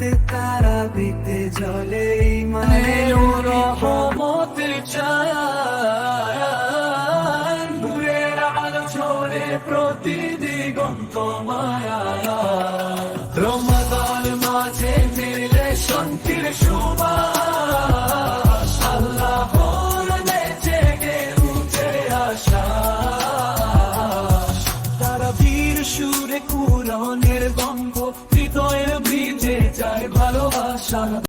রাতে তারা বিতে জলে মানে রহমতের চায় নূরের আলো ছোড়ে প্রতি দিগন্ত মায়া রমাদান মাঝে মিলে শান্তির সুবাস নেচে গে উঠে আসা তারা বীর সুরে কুরনের গঙ্গ shot